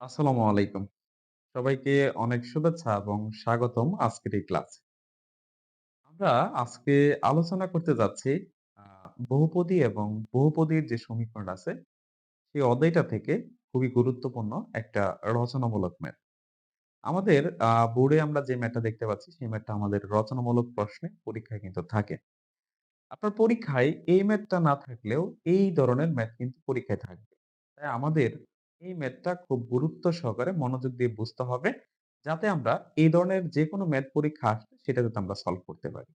আসসালামু আলাইকুম। সবাইকে অনেক শুভেচ্ছা এবং স্বাগতম আজকের এই ক্লাসে। আমরা আজকে আলোচনা করতে যাচ্ছি বহুপদী এবং বহুপদীর যে সমীকরণ আছে, সেই অধ্যায়টা থেকে খুবই গুরুত্বপূর্ণ একটা রচনামূলক ম্যাথ। আমাদের আ বোর্ডে আমরা যে ম্যাথটা দেখতে পাচ্ছি, সেই ম্যাথটা আমাদের রচনামূলক প্রশ্নে পরীক্ষায় কিন্তু থাকে। আপনার পরীক্ষায় এই ম্যাথটা না থাকলেও এই ধরনের ম্যাথ কিন্তু পরীক্ষায় থাকবে। তাই আমাদের এই ম্যাথটা খুব গুরুত্ব সহকারে মনোযোগ দিয়ে বুঝতে হবে। যাতে আমরা এই ধরনের যেকোনো ম্যাথ পরীক্ষা আসলে সেটা যাতে আমরা সলভ করতে পারি।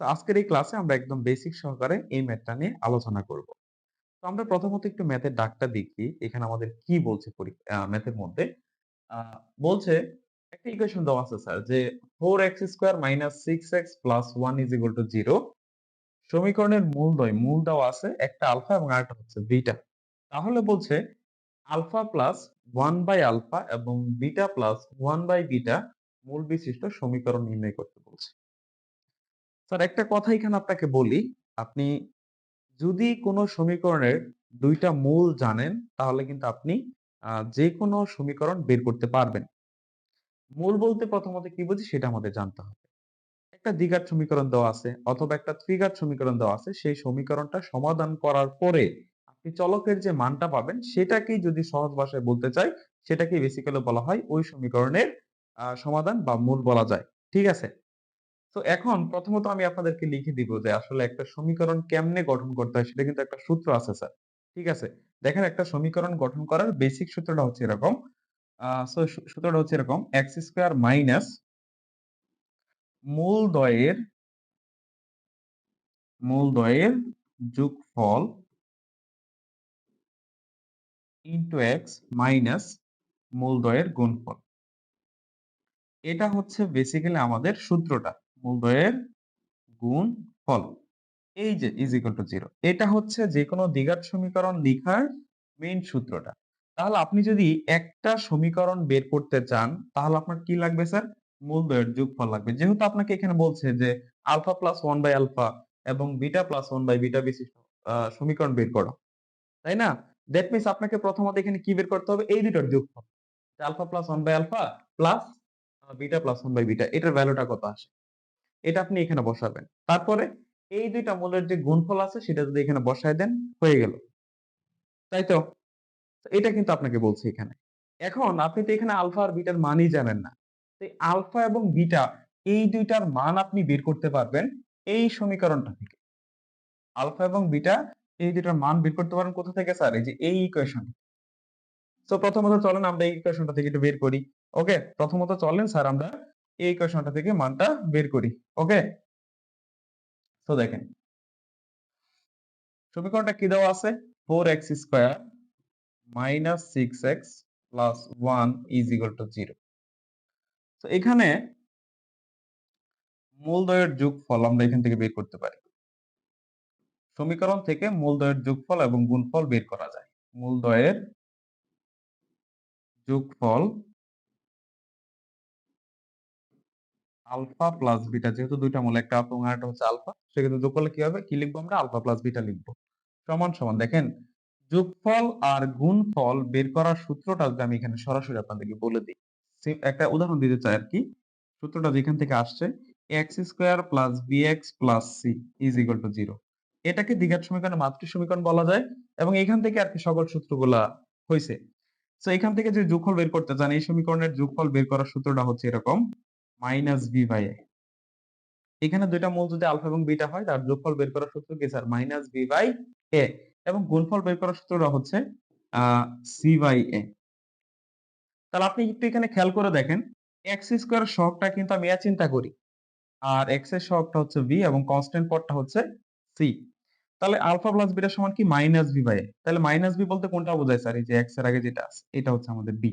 তো আজকের এই ক্লাসে আমরা একদম বেসিক সহকারে এই ম্যাথটা নিয়ে আলোচনা করব। তো আমরা প্রথমত একটু ম্যাথের ডাকটা দেখি। এখানে আমাদের কি বলছে ম্যাথের মধ্যে? বলছে, একটা ইকুয়েশন দেওয়া আছে স্যার যে 4x square minus 6x plus 1 is equal to 0 সমীকরণের মূলদ্বয় মূল দেওয়া আছে একটা আলফা এবং আরেকটা হচ্ছে বিটা। তাহলে বলছে alpha plus one by alpha এবং beta plus one by beta মূল বিশিষ্ট সমীকরণ নির্ণয় করতে বলছে। স্যার একটা কথা এখানে আপনাকে বলি, আপনি যদি কোনো সমীকরণের দুইটা মূল জানেন তাহলে কিন্তু আপনি আ যেকোনো সমীকরণ বের করতে পারবেন। মূল বলতে প্রথমত কি বুঝি সেটা আমাদের জানতে হবে। একটা দ্বিঘাত সমীকরণ দেওয়া আছে অথবা একটা ত্রিঘাত সমীকরণ দেওয়া আছে সেই সমীকরণটা সমাধান করার পরে চলকের যে মানটা পাবেন, সেটাকেই যদি সহজ ভাষায় বলতে চাই, সেটাকেই বেসিক্যালি বলা হয় ওই সমীকরণের সমাধান বা মূল বলা যায়। ঠিক আছে? তো এখন প্রথমত আমি আপনাদেরকে লিখে দিব যে আসলে একটা সমীকরণ কেমনে গঠন করতে হয়, সেটা কিন্তু একটা সূত্র আছে, স্যার। ঠিক আছে? দেখেন একটা সমীকরণ গঠন করার বেসিক সূত্রটা হচ্ছে এরকম। সূত্রটা হচ্ছে এরকম, x স্কোয়ার মাইনাস মূলদ্বয়ের মূলদ্বয়ের যোগফল ইনটু x মাইনাস মূলদ্বয়ের গুণফল। এটা হচ্ছে বেসিক্যালি আমাদের সূত্রটা। মূলদয়ের গুণ ফল এই যে ইজ ইকুয়াল টু 0 এটা হচ্ছে যেকোনো দ্বিঘাত সমীকরণ লিখার মেইন সূত্রটা। তাহলে আপনি যদি একটা সমীকরণ বের করতে চান, তাহলে আপনার কি লাগবে স্যার? মূলদ্বয়ের যোগফল লাগবে। যেহেতু আপনাকে এখানে বলছে যে alpha plus one by alpha এবং beta plus one by beta বিশিষ্ট সমীকরণ বের করো। তাই না? দ্যাট মিনস আপনাকে প্রথমত এখানে কি বের করতে হবে? এই দুটোর যোগফল। Alpha plus 1 by alpha plus beta plus 1 by beta এটার ভ্যালুটা কত আসে? এটা আপনি এখানে বসাবেন। তারপরে এই ২ টা মূলের যে গুণফল আছে, সেটা যদি এখানে বসায় দেন, হয়ে গেল। তাই তো? এটা কিন্তু আপনাকে বলছে এখানে। এখন আপনি তো এখানে আলফা আর বিটার মানই জানেন না। আলফা এবং বিটা এই দুইটার মান আপনি বের করতে পারবেন এই সমীকরণটা থেকে। আলফা এবং বিটা এই ২ টার মান বের করতে পারেন কোথা থেকে স্যার? এই যে এই ইকুয়েশন। তো প্রথমত চলেন আমরা এই ইকুয়েশনটা থেকে একটু বের করি। ওকে? প্রথমত চলেন স্যার আমরা এই ইকুয়েশনটা থেকে মানটা বের করি। ওকে? সো দেখেন। সমীকরণটা কি দেওয়া আছে? 4x square minus 6x plus 1 is equal to 0 তো এখানে মূলদ্বয়ের যোগফল আমরা এখান থেকে বের করতে পারি। সমীকরণ থেকে মূলদ্বয়ের যোগফল এবং গুণফল বের করা যায়। মূলদ্বয়ের যোগফল আলফা প্লাস বিটা যেহেতু ২ টা মূল একটা আলফা এবং আরেকটা হচ্ছে আলফা সেক্ষেত্রে যোগ করলে কি হবে? কি লিখব আমরা? আলফা প্লাস বিটা লিখব। সমান, সমান দেখেন যোগফল আর গুণফল বের করার সূত্রটা যদি আমি এখানে সরাসরি আপনাদেরকে বলে দিই। একটা উদাহরণ দিতে চাই আর কি সূত্রটা যেখান থেকে আসছে x square plus bx plus c is equal to 0 এটাকে দ্বিঘাত সমীকরণের মাত্রিক সমীকরণ বলা যায় এবং এখান থেকে আরকি সকল সূত্রগুলা হইছে। সো এখান থেকে যে যোগফল বের করতে চান, এই সমীকরণের যোগফল বের করার সূত্রটা হচ্ছে এরকম মাইনাস b বাই এখানে দুইটা মূল যদি আলফা এবং বিটা হয়, তার যোগফল বের করার সূত্র কি sir? Minus b by a এবং গুণফল বের করার সূত্রটা হচ্ছে c বাই a তাহলে আপনি একটু এখানে খেয়াল করে দেখেন, x স্কোয়ার সহগটা কিন্তু আমি চিন্তা করি। আর এক্সের সহগটা হচ্ছে b এবং কনস্ট্যান্ট পদটা হচ্ছে c। তাহলে আলফা প্লাস বিটা সমান কি? মাইনাস b বাই তাহলে মাইনাস বি বলতে কোনটা বোঝায়, স্যার? এই যে x এর আগে যেটা আছে, এটা হচ্ছে আমাদের b।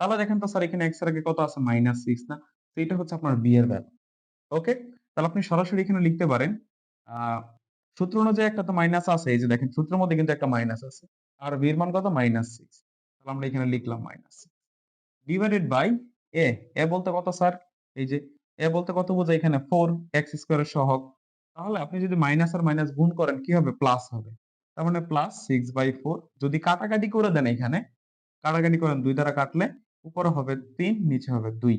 তাহলে দেখেন তো, স্যার, এখানে x এর আগে কত আছে? মাইনাস 6 না? তো এটা হচ্ছে আপনার b এর ভ্যালু। ওকে? তাহলে আপনি সরাসরি এখানে লিখতে পারেন সূত্র অনুযায়ী একটা তো মাইনাস আছে। এই যে দেখেন, সূত্রের মধ্যে কিন্তু একটা মাইনাস আছে। আর b এর মান কত? মাইনাস 6 তাহলে আমরা এখানে লিখলাম minus 6 divided by A A বলতে কত, স্যার? এই যে এ বলতে কত বোঝায় এখানে 4 x স্কয়ারের সহগ। তাহলে আপনি যদি মাইনাস আর মাইনাস গুণ করেন, কি হবে? প্লাস হবে। তার মানে প্লাস 6 বাই 4 যদি কাটাকাটি করে দেন এখানে, কাটাকাটি করেন, দুই দ্বারা কাটলে উপরে হবে তিন, নিচে হবে দুই।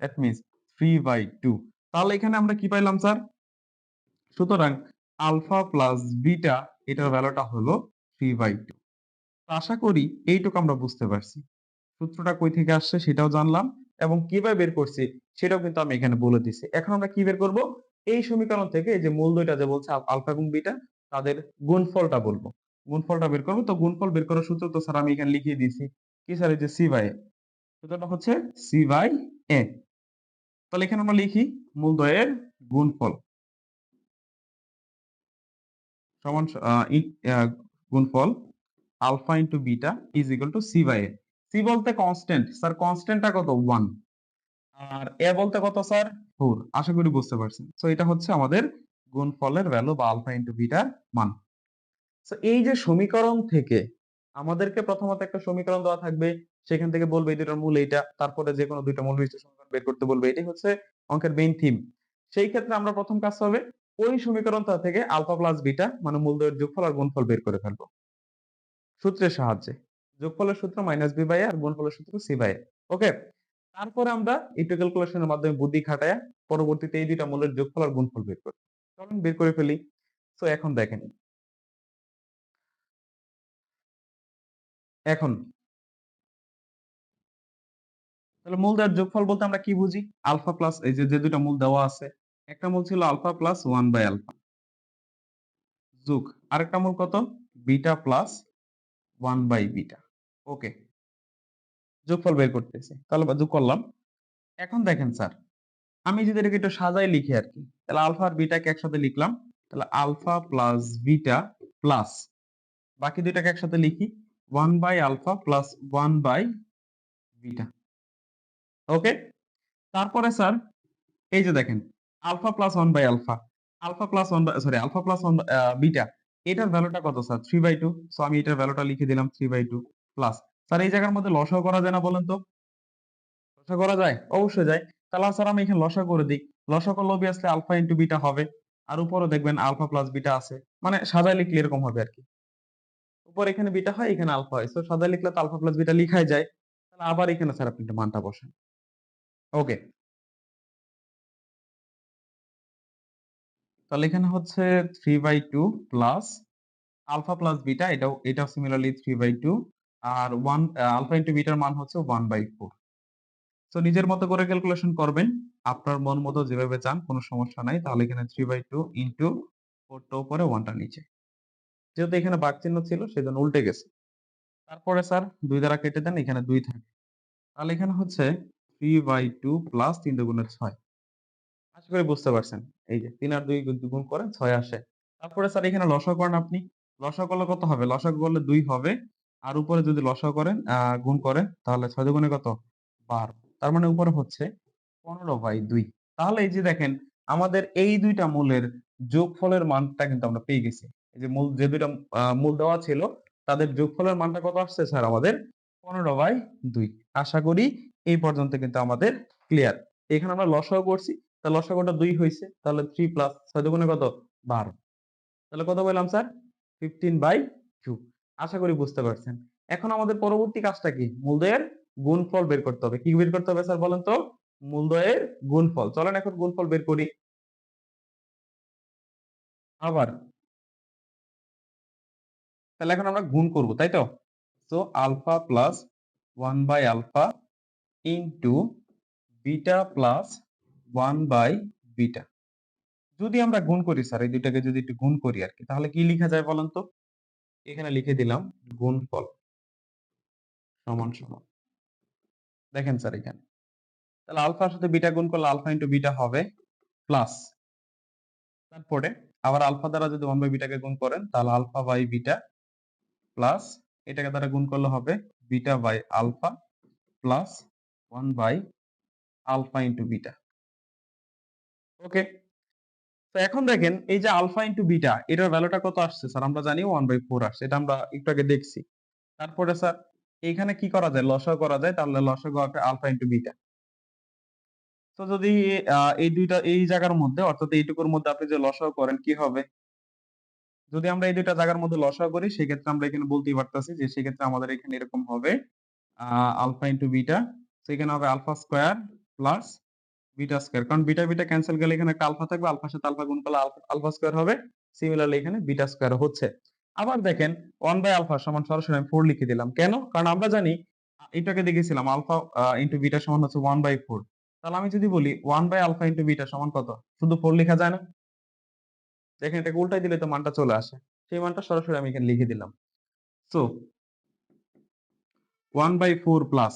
That means three by two তাহলে এখানে আমরা কি পাইলাম স্যার সুতরাং আলফা প্লাস বিটা এটার ভ্যালুটা হলো থ্রি বাই টু আশা করি এইটুকু আমরা বুঝতে পারছি। সূত্রটা কই থেকে আসছে সেটাও জানলাম এবং কীভাবে বের করছি সেটাও কিন্তু আমি এখানে বলে দিছি এখন আমরা কি বের করব? এই সমীকরণ থেকে যে মূল দুইটা যে বলছে আলফা এবং বিটা, তাদের গুণফলটা বলব। গুণফলটা বের করব, তো গুণফল বের করার সূত্র তো স্যার আমি এখানে লিখিয়ে দিয়েছি। কি স্যার এই যে সি বাই সূত্রটা হচ্ছে সি বাই এ তাহলে এখানে আমরা লিখি মূলদ্বয়ের গুণফল। সমান গুণফল alpha into beta is equal to C by A C বলতে কনস্ট্যান্ট স্যার কনস্ট্যান্টটা কত? ওয়ান আর এ বলতে কত, স্যার? ফোর। আশা করি বুঝতে পারছেন। তো এটা হচ্ছে আমাদের গুণফলের ভ্যালু বা আলফা ইন্টু বিটার মান। তো এই যে সমীকরণ থেকে আমাদেরকে প্রথমত একটা সমীকরণ দেওয়া থাকবে। সেখান থেকে বলবে এই দুটার মূল এইটা। তারপরে যে কোনো দুইটা মূল বিশিষ্ট সমীকরণ বের করতে বলবে। এটাই হচ্ছে অঙ্কের মেইন থিম সেই ক্ষেত্রে আমরা প্রথম কাজ হবে ওই সমীকরণটা থেকে আলফা প্লাস বিটা মানে মূল মূলদ্বয়ের যোগফল আর গুণফল বের করে ফেলব। সূত্রের সাহায্যে। যোগফলের সূত্র মাইনাস বি বাই আর গুণফলের সূত্র সি বাই ওকে তারপরে আমরা একটু ক্যালকুলেশনের মাধ্যমে বুদ্ধি খাটায় পরবর্তীতে এই দুইটা মূলের যোগফল আর গুণফল বের করি। চলুন বের করে ফেলি। তো এখন দেখেন। এখন তাহলে মূল দেওয়ার যোগফল বলতে আমরা কি বুঝি? আলফা প্লাস এই যে যে দুইটা মূল দেওয়া আছে, একটা মূল ছিল alpha plus one by alpha যোগ। আরেকটা মূল কত? Beta plus one by beta okay যোগফল বের করতেছি। তাহলে যোগ করলাম। এখন দেখেন স্যার, আমি যদি এটাকে একটু সাজাই লিখি আর কি তাহলে আলফা আর বিটাকে একসাথে লিখলাম, তাহলে আলফা প্লাস বিটা প্লাস, বাকি দুইটাকে একসাথে লিখি, one by alpha plus one by beta. Okay? তারপরে স্যার, এই যে দেখেন, alpha plus one by alpha alpha plus one by, sorry, alpha plus one beta, এটার ভ্যালুটা কত sir? Three by two so আমি এটার ভ্যালুটা লিখে দিলাম three by two plus sir এই জায়গার মধ্যে লসাও করা যায় না বলেন তো? লসা করা যায়? অবশ্যই যায়। তাহলে স্যার আমি এখানে লসা করে দিই। লসা করলে অবভিয়াসলি আলফা ইন্টু বিটা হবে। আর উপরে দেখবেন আলফা প্লাস বিটা আছে। মানে সাজায় লিখলে এরকম হবে আর কি। উপর এখানে বিটা হয়, এখানে আলফা হয়। সো সাজায় লিখলে তো আলফা প্লাস বিটা লিখাই যায়। তাহলে আবার এখানে স্যার আপনি মানটা বসেন। ওকে তাহলে এখানে হচ্ছে three by two plus alpha plus beta এটাও এটাও সিমিলারলি থ্রি বাই টু আর ওয়ান আলফা ইন্টু বিটার মান হচ্ছে ওয়ান বাই ফোর তো নিজের মতো করে ক্যালকুলেশন করবেন। আপনার মন মতো যেভাবে চান, কোনো সমস্যা নাই। তাহলে এখানে থ্রি বাই টু ইন্টু ফোরটা উপরে ওয়ানটা নিচে। যেহেতু এখানে বাঘ চিহ্ন ছিল, সেজন্য উল্টে গেছে। তারপরে স্যার দুই দ্বারা কেটে দেন, এখানে দুই থাকে। তাহলে এখানে হচ্ছে থ্রি বাই টু প্লাস তিন দুগুণের ছয়। আশা করি বুঝতে পারছেন। এই যে, তিন আর দুই গুণ করেন ছয় আসে। তারপরে স্যার এখানে লসা করেন আপনি। লসা করলে কত হবে? লসা করলে দুই হবে। আর উপরে যদি লসা করেন গুণ করেন, তাহলে ছয় দুগুণে কত? বারো। তার মানে উপরে হচ্ছে পনেরো বাই দুই। তাহলে এই যে দেখেন, আমাদের এই দুইটা মূলের যোগফলের মানটা কিন্তু আমরা পেয়ে গেছি। এই যে মূল, যে দুইটা মূল দেওয়া ছিল, তাদের যোগফলের মানটা কত আসছে স্যার আমাদের? পনেরো বাই দুই। আশা করি এই পর্যন্ত কিন্তু আমাদের ক্লিয়ার। এখানে আমরা লসাও করছি তাহলে লসাগুটা দুই হয়েছে, তাহলে থ্রি প্লাস ছয় দুগুণে কত? বারো। তাহলে কত বললাম স্যার? Fifteen by two. আশা করি বুঝতে পারছেন। এখন আমাদের পরবর্তী কাজটা কি? মূলদয়ের গুণফল বের করতে হবে। কি বের করতে হবে স্যার বলেন তো? মূলদয়ের গুণফল। চলেন এখন গুণফল বের করি। আবার। তাহলে এখন আমরা গুণ করব, তাই তো? তো alpha plus one by alpha into beta plus one by beta. যদি আমরা গুণ করি স্যার, এই দুইটাকে যদি একটু গুণ করি আর কি, তাহলে কি লেখা যায় বলেন তো? এখানে লিখে দিলাম গুণফল সমান সমান। দেখেন স্যার এখানে। তাহলে আলফার সাথে বিটা গুণ করলে আলফা ইন্টু বিটা হবে প্লাস তারপরে আবার আলফা দ্বারা যদি ওয়ান বাই বিটাকে গুণ করেন, তাহলে আলফা বাই বিটা প্লাস এটাকে দ্বারা গুণ করলে হবে beta by alpha plus one by alpha into beta. Okay তো এখন দেখেন, এই যে আলফা ইন্টু বিটা, এটার ভ্যালুটা কত আসছে? স্যার, আমরা জানি ওয়ান বাই ফোর আসছে। এটা আমরা একটু আগে দেখছি। তারপরে স্যার এখানে কি করা যায়? লসাগু করা যায়, তাহলে লসাগু হবে আলফা ইন্টু বিটা। তো যদি এই দুইটা, এই জায়গার মধ্যে, অর্থাৎ এইটুকুর মধ্যে আপনি যে লসাগু করেন, কি হবে? যদি আমরা এই দুইটা জায়গার মধ্যে লসাগু করি, সেক্ষেত্রে আমরা এখানে বলতেই পারতেছি যে সেক্ষেত্রে আমাদের এখানে এরকম হবে আলফা ইন্টু বিটা। সেখানে হবে alpha square plus beta square কারণ বিটা বিটা ক্যান্সেল গেলে এখানে একটা আলফা থাকবে আলফার সাথে আলফা গুণ করলে আলফা স্কোয়ার হবে। সিমিলারলি এখানে বিটা স্কোয়ার হচ্ছে। আবার দেখেন ওয়ান বাই আলফা সমান সরাসরি আমি ফোর লিখে দিলাম। কেন? কারণ আমরা জানি, এটাকে দেখেছিলাম আলফা ইন্টু বিটা সমান হচ্ছে ওয়ান বাই ফোর তাহলে আমি যদি বলি one by alpha into beta সমান কত? শুধু ফোর লেখা যায় না। দেখেন, এটাকে উল্টাই দিলে তো মানটা চলে আসে। সেই মানটা সরাসরি আমি এখানে লিখে দিলাম। So one by four plus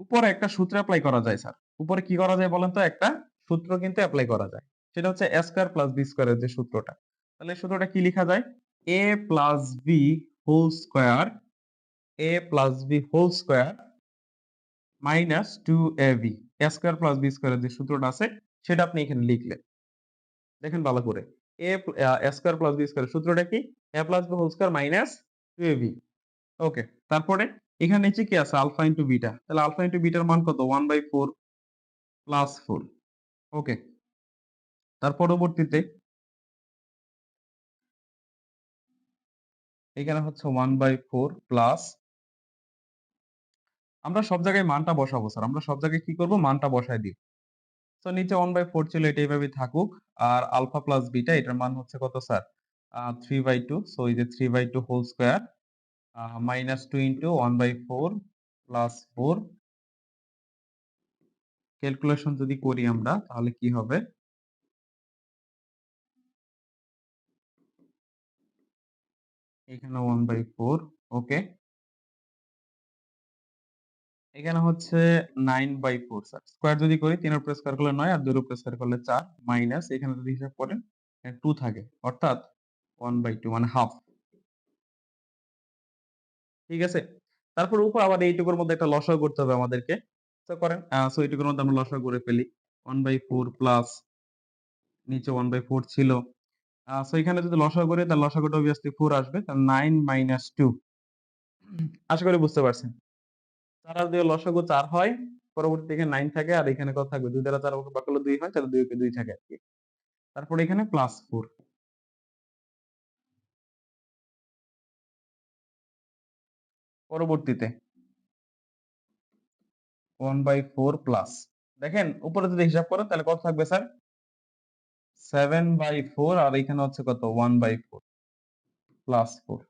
উপরে একটা সূত্র অ্যাপ্লাই করা যায় স্যার উপরে কি করা যায় বলেন তো? একটা সূত্র কিন্তু অ্যাপ্লাই করা যায়। সেটা হচ্ছে এ স্কোয়ার প্লাস বি স্কোয়ারের যে সূত্রটা। তাহলে সূত্রটা কি লেখা যায়? A plus B whole square A plus B whole square minus two A B A plus B স্কোয়ারের যে সূত্রটা আছে, সেটা আপনি এখানে লিখলেন। দেখেন ভালো করে। A square plus B square সূত্রটা কি? A plus B whole square minus two A B okay তারপরে এখানে নিচে কি আছে? Alpha into beta. তাহলে আলফা ইন্টু বিটার মান কত? One by four plus four. Okay. তার পরবর্তীতে এখানে হচ্ছে ওয়ান বাই ফোর প্লাস আমরা সব জায়গায় মানটা বসাবো, স্যার। আমরা সব জায়গায় কি করব? মানটা বসাই দিব তো নিচে ওয়ান বাই ফোর ছিল, এটা এইভাবে থাকুক। আর আলফা প্লাস বিটা, এটার মান হচ্ছে কত, sir? Three by two so এই যে three by two whole square minus two into one by four plus four calculation যদি করি আমরা, তাহলে কি হবে? এখানে ওয়ান বাই ফোর ওকে এখানে হচ্ছে nine by four sir square যদি করি, তিনের উপরে স্কোয়ার করলে নয় আর দুই উপরে স্কোয়ার করলে চার মাইনাস এখানে যদি হিসাব করেন টু থাকে, অর্থাৎ ওয়ান বাই টু মানে হাফ ঠিক আছে? তারপর উপর আবার এইটুকুর মধ্যে একটা লসাগু করতে হবে আমাদেরকে। তো করেন সো এইটুকুর মধ্যে আমরা লসাগু করে ফেলি। ওয়ান বাই ফোর প্লাস নিচে ওয়ান বাই ফোর ছিল। সো এখানে যদি লসাগু করি, তাহলে লসাগুটা অবভিয়াসলি ফোর আসবে। তাহলে নাইন মাইনাস টু আশা করি বুঝতে পারছেন। চার আর দুই লসাগু চার হয় পরবর্তী এখানে নাইন থাকে, আর এখানে কত থাকবে? দুই দ্বারা চার করলে দুই হয়, তাহলে দুই দুই থাকে আর কি। তারপর এখানে প্লাস ফোর পরবর্তীতে। ওয়ান বাই ফোর প্লাস দেখেন, উপরে যদি হিসাব করেন তাহলে কত থাকবে স্যার সেভেন বাই ফোর আর এখানে হচ্ছে কত? One by four plus four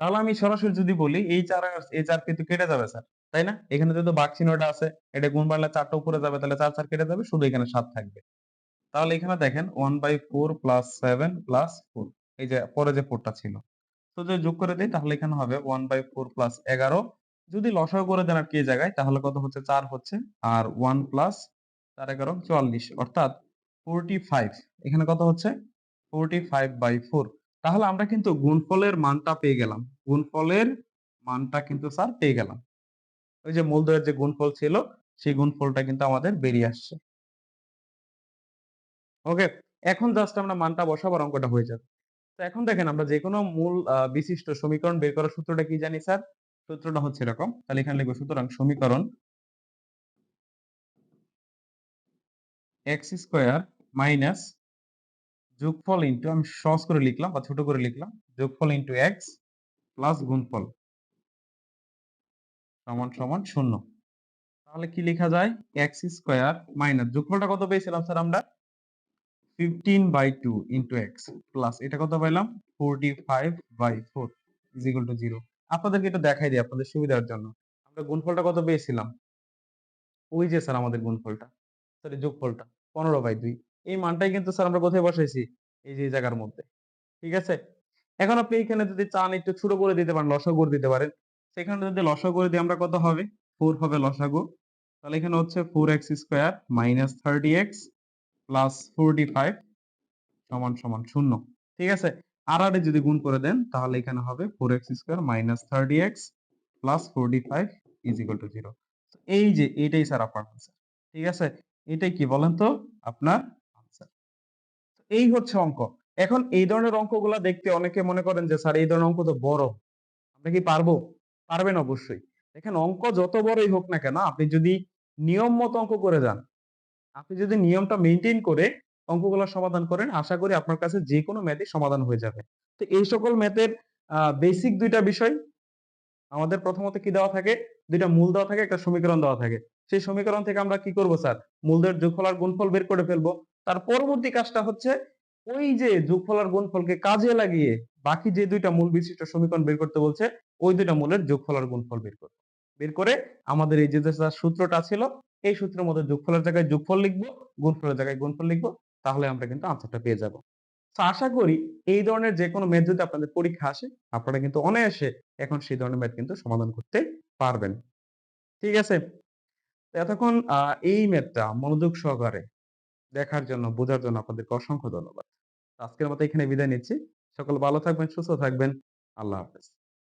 তাহলে আমি সরাসরি যদি বলি, এই চার এই চার কিন্তু কেটে যাবে স্যার তাই না? এখানে যেহেতু বাক চিহ্নটা আছে, এটা গুণ বাড়লে চারটা উপরে যাবে, তাহলে চার চার কেটে যাবে, শুধু এখানে সাত থাকবে। তাহলে এখানে দেখেন one by four plus seven plus four এই যে, পরে যে ফোরটা ছিল। তো যদি যোগ করে দিই, তাহলে এখানে হবে ওয়ান বাই ফোর প্লাস এগারো। যদি লসাগু করে দেন আর কি জায়গায়, তাহলে কত হচ্ছে? চার হচ্ছে। আর ওয়ান প্লাস চার এগারো, চুয়াল্লিশ। অর্থাৎ ফোরটি ফাইভ এখানে কত হচ্ছে? ফোরটি ফাইভ বাই ফোর তাহলে আমরা কিন্তু গুণফলের মানটা পেয়ে গেলাম। গুণফলের মানটা কিন্তু স্যার পেয়ে গেলাম। ওই যে মূলদয়ের যে গুণফল ছিল, সেই গুণফলটা কিন্তু আমাদের বেরিয়ে আসছে। ওকে এখন জাস্ট আমরা মানটা বসাবার অঙ্কটা হয়ে যাবে। এখন দেখেন আমরা যে কোনো মূল বিশিষ্ট সমীকরণ বের করার সূত্রটা কি জানি স্যার? সূত্রটা হচ্ছে এরকম। তাহলে এখানে লিখব, সুতরাং সমীকরণ এক্স স্কোয়ার মাইনাস যোগফল ইন্টু আমি সহজ করে লিখলাম বা ছোট করে লিখলাম, যোগফল ইন্টু এক্স প্লাস গুণফল সমান সমান শূন্য। তাহলে কি লেখা যায়? এক্স স্কোয়ার মাইনাস যোগফলটা কত পেয়েছিলাম স্যার আমরা? Fifteen by two into x plus এটা কত পাইলাম? Forty five by four is equal to zero আপনাদেরকে এটা দেখাই দিই আপনাদের সুবিধার জন্য। আমরা গুণফলটা কত পেয়েছিলাম? ওই যে স্যার আমাদের গুণফলটা সরি যোগফলটা, পনেরো বাই দুই। এই মানটাই কিন্তু স্যার আমরা কোথায় বসাইছি? এই যে জায়গার মধ্যে। ঠিক আছে? এখন আপনি এখানে যদি চান একটু ছোট করে দিতে পারেন, লসাগু করে দিতে পারেন। সেখানে যদি লসাগু করে দিই, আমরা কত হবে? ফোর হবে লসাগু। তাহলে এখানে হচ্ছে four x square minus thirty x plus forty five সমান সমান শূন্য। ঠিক আছে? আর আর যদি গুণ করে দেন, তাহলে এখানে হবে four x square minus thirty x plus forty five is equal to zero এই যে এটাই স্যার আপনার আনসার ঠিক আছে? এটাই কি বলেন তো? আপনার আনসার এই হচ্ছে অঙ্ক। এখন এই ধরনের অঙ্কগুলা দেখতে অনেকে মনে করেন যে, স্যার, এই ধরনের অঙ্ক তো বড়। আমরা কি পারব? পারবেন অবশ্যই। দেখেন, অঙ্ক যত বড়ই হোক না কেন, আপনি যদি নিয়ম মতো অঙ্ক করে যান আপনি যদি নিয়মটা মেনটেন করে অঙ্কগুলো সমাধান করেন আশা করি আপনার কাছে যে কোনো ম্যাথই সমাধান হয়ে যাবে তো এই সকল ম্যাথের বেসিক দুইটা বিষয় আমাদের প্রথমত কি দেওয়া থাকে? দুইটা মূল দেওয়া থাকে, একটা সমীকরণ দেওয়া থাকে। সেই সমীকরণ থেকে আমরা কি করব স্যার? মূলদের যোগফল আর গুণফল বের করে ফেলব। তার পরবর্তী কাজটা হচ্ছে ওই যে যোগফল আর গুণফলকে কাজে লাগিয়ে বাকি যে দুইটা মূল বিশিষ্ট সমীকরণ বের করতে বলছে, ওই দুইটা মূলের যোগফল আর গুণফল বের করব। বের করে আমাদের এই যে, যে সূত্রটা ছিল, এই সূত্রের মধ্যে যোগফলের জায়গায় যোগফল লিখব, গুণফলের জায়গায় গুণফল লিখব। তাহলে আমরা কিন্তু আনসারটা পেয়ে যাব। আশা করি এই ধরনের যেকোনো ম্যাথ যদি আপনাদের পরীক্ষা আসে, আপনারা কিন্তু অনায়াসে এখন সেই ধরনের ম্যাথ কিন্তু সমাধান করতে পারবেন। ঠিক আছে? এতক্ষণ এই ম্যাথটা মনোযোগ সহকারে দেখার জন্য, বোঝার জন্য আপনাদেরকে অসংখ্য ধন্যবাদ। আজকের মতো এখানে বিদায় নিচ্ছি। সকল ভালো থাকবেন, সুস্থ থাকবেন। আল্লাহ হাফেজ।